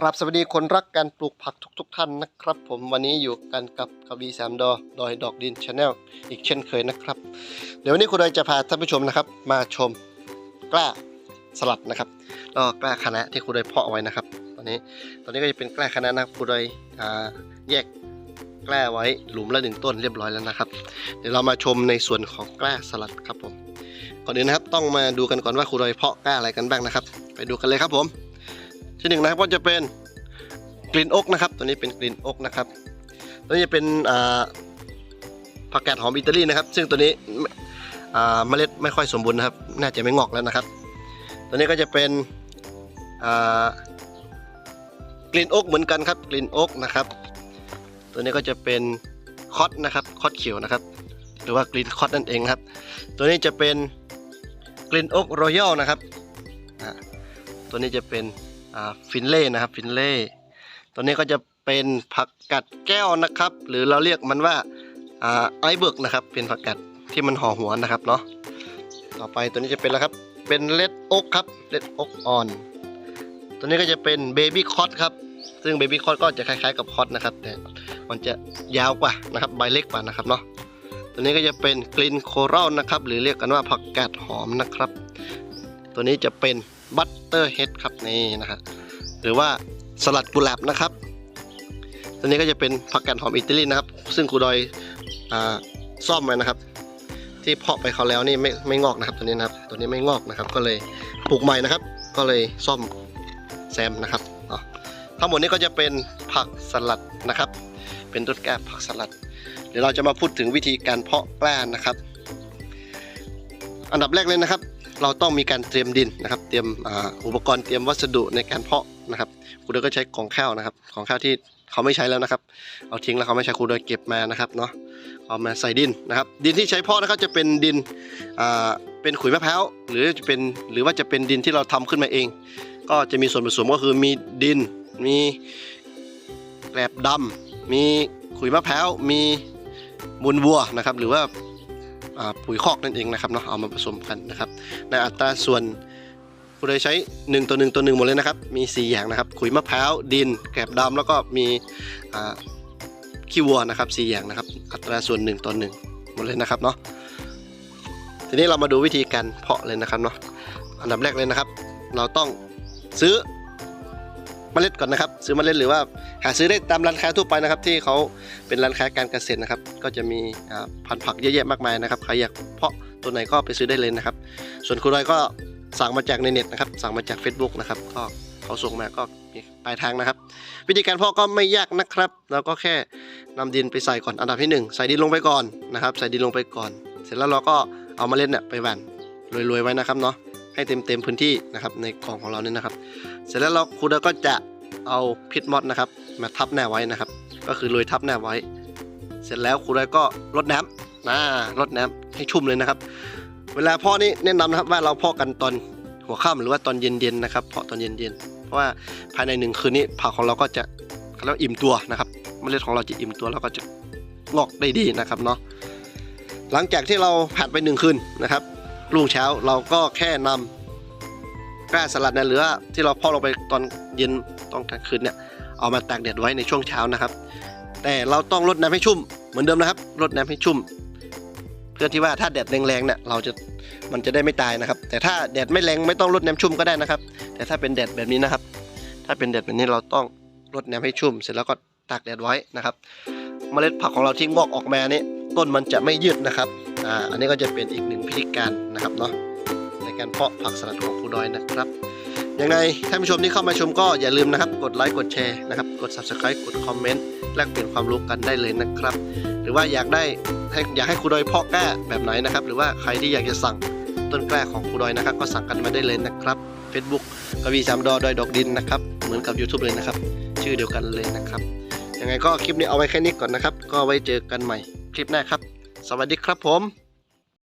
ครับสวัสดีคนรักการปลูกผักทุก ๆ ท่านนะครับ ผมวันนี้อยู่กันกับกวีสามดอดอยดอกดินชาแนลอีกเช่นเคยนะครับ เดี๋ยววันนี้คุณดอยจะพาท่านผู้ชมนะครับ มาชมกล้าสลัดนะครับแล้วก็กล้าคณะที่คุณดอยเพาะเอาไว้นะครับ ตอนนี้ตอนนี้ก็จะเป็นกล้าคณะนะคุณดอยอ่าแยกกล้าไว้หลุมละหนึ่งต้นเรียบร้อยแล้วนะครับ เดี๋ยวเรามาชมในส่วนของกล้าสลัดครับผมก่อนอื่นนะครับต้องมาดูกันก่อนว่าคุณดอยเพาะกล้าอะไรกันบ้างนะครับ ไปดูกันเลยครับผม ที่หนึ่งนะครับก็จะเป็นกลิ่นอกนะครับ ตัวนี้เป็นกลิ่นอกนะครับ ตัวนี้จะเป็นผักกาดหอมอิตาลีนะครับ ซึ่งตัวนี้เมล็ดไม่ค่อยสมบูรณ์นะครับ น่าจะไม่งอกแล้วนะครับ ตัวนี้ก็จะเป็นกลิ่นอกเหมือนกันครับ กลิ่นอกนะครับ ตัวนี้ก็จะเป็นคอสนะครับคอสเขียวนะครับ หรือว่ากลิ่นคอสนั่นเองครับ ตัวนี้จะเป็นกลิ่นอกรอยัลนะครับตัวนี้จะเป็น ฟินเล่นะครับฟินเล่ตัวนี้ก็จะเป็นผักกัดแก้วนะครับ หรือเราเรียกมันว่าไอเบิร์กนะครับ เป็นผักกัดที่มันห่อหัวนะครับเนาะต่อไปตัวนี้จะเป็นแล้วครับเป็นเลดอกครับเลดอกอ่อนตัวนี้ก็จะเป็นเบบี้คอ t ครับซึ่งเบบี้คอ t ก็จะคล้ายๆกับคอ t นะครับแต่มันจะยาวกว่านะครับใบเล็กกว่านะครับเนาะตัวนี้ก็จะเป็นกลินโครัลนะครับ หรือเรียกกันว่าผักกาดหอมนะครับ ตัวนี้จะเป็นบัตเตอร์เฮดครับนี่นะครับหรือว่าสลัดกุหลาบนะครับ ตัวนี้ก็จะเป็นผักกาดหอมอิตาลีนะครับ ซึ่งครูดอยอซ่อมไว้นะครับ ที่เพาะไปเขาแล้วนี่ไม่ไม่งอกนะครับ ตัวนี้นะครับ ตัวนี้ไม่งอกนะครับ ก็เลยปลูกใหม่นะครับ ก็เลยซ่อมแซมนะครับทั้งหมดนี้ก็จะเป็นผักสลัดนะครับ เป็นต้นแก้ผักสลัด เดี๋ยวเราจะมาพูดถึงวิธีการเพาะกล้านะครับ อันดับแรกเลยนะครับ เราต้องมีการเตรียมดินนะครับ เตรียมอุปกรณ์เตรียมวัสดุในการเพาะนะครับครูโดยก็ใช้ของข้าวนะครับของข้าวที่เขาไม่ใช้แล้วนะครับ เอาทิ้งแล้วเขาไม่ใช้ครูโดยเก็บมานะครับเนาะเอามาใส่ดินนะครับ ดินที่ใช้เพาะนะครับจะเป็นดินเป็นขุยมะพร้าวหรือจะเป็นหรือว่าจะเป็นดินที่เราทำขึ้นมาเอง ก็จะมีส่วนผสมก็คือมีดิน มีแกลบดำมีขุยมะพร้าวมีมูลวัวนะครับ หรือว่า ปุ๋ยคอกนั่นเองนะครับเนาะเอามาผสมกันนะครับในอัตราส่วนคุณเลยใช้ 1 ต่อ1ต่อ1หมดเลยนะครับ มี 4 อย่างนะครับขุยมะพร้าวดินแกลบดำแล้วก็มีขี้วัวนะครับ4อย่างนะครับ อัตราส่วน 1 ต่อ1หมดเลยนะครับเนาะทีนี้เรามาดูวิธีการเพาะเลยนะครับเนาะอันดับแรกเลยนะครับ เราต้องซื้อ เมล็ดก่อนนะครับ ซื้อเมล็ดหรือว่าหาซื้อได้ตามร้านค้าทั่วไปนะครับ ที่เขาเป็นร้านค้าการเกษตรนะครับ ก็จะมีพันธุ์ผักเยอะแยะมากมายนะครับใครอยากเพาะตัวไหนก็ไปซื้อได้เลยนะครับ ส่วนคุณรอยก็สั่งมาจากในเน็ตนะครับ สั่งมาจาก Facebook นะครับ ก็เขาส่งมาก็มีปลายทางนะครับ วิธีการเพาะก็ไม่ยากนะครับเราก็แค่นำดินไปใส่ก่อนอันดับที่หนึ่งใส่ดินลงไปก่อนนะครับ ใส่ดินลงไปก่อน เสร็จแล้วเราก็เอาเมาเล็ดเนี่ยไปหว่านโรยๆไว้นะครับเนาะ ให้เต็มเต็มๆพื้นที่นะครับในกล่องของเราเนี่ยนะครับ เสร็จแล้วเราครูดอยก็จะเอาพิษมอดนะครับ มาทับแน่ไว้นะครับ ก็คือโรยทับแน่ไว้ เสร็จแล้วครูดอยก็รดน้ำนะรดน้ำให้ชุ่มเลยนะครับ เวลาเพาะนี่แนะนำนะครับว่าเราเพาะกันตอนหัวค่ำหรือว่าตอนเย็นๆนะครับเพาะตอนเย็นๆเพราะว่าภายในหนึ่งคืนนี้ผักของเราก็จะเขาเรียกว่าอิ่มตัวนะครับเมล็ดของเราจะอิ่มตัวแล้วก็จะงอกได้ดีนะครับเนาะหลังจากที่เราผัดไปหนึ่งคืนนะครับ รุ่งเช้าเราก็แค่นำกล้าสลัดเนะหรือว่าที่เราพาะลงไปตอนเย็นตอนกลางคืนเนี่ยเอามาตากแดดไว้ในช่วงเช้านะครับ แต่เราต้องรดน้ำให้ชุ่มเหมือนเดิมนะครับรดน้ำให้ชุ่ม เพื่อที่ว่าถ้าแดดแรงๆเนี่ยเราจะมันจะได้ไม่ตายนะครับ แต่ถ้าแดดไม่แรงไม่ต้องรดน้ำชุ่มก็ได้นะครับ แต่ถ้าเป็นแดดแบบนี้นะครับ ถ้าเป็นแดดแบบนี้เราต้องรดน้ำให้ชุ่ม เสร็จแล้วก็ตากแดดไว้นะครับ เมล็ดผักของเราที่งอกออกมานี่ ต้นมันจะไม่ยืดนะครับอ่าอันนี้ก็จะเป็นอีกหนึ่งพิธีการนะครับเนาะในการเพาะผักสลัดของครูดอยนะครับยังไงท่านผู้ชมที่เข้ามาชมก็อย่าลืมนะครับ กดไลค์กดแชร์นะครับ กด subscribe กดคอมเมนต์แลกเปลี่ยนความรู้กันได้เลยนะครับ หรือว่าอยากได้ให้อยากให้ครูดอยเพาะกล้าแบบไหนนะครับ หรือว่าใครที่อยากจะสั่งต้นกล้าของครูดอยนะครับ ก็สั่งกันมาได้เลยนะครับ Facebook กวีสามดอดอยดอกดินนะครับ เหมือนกับ YouTube เลยนะครับ ชื่อเดียวกันเลยนะครับยังไงก็คลิปนี้เอาไว้แค่นี้ก่อนนะครับ ก็ไว้เจอกันใหม่ คลิปหน้าครับ สวัสดีครับผม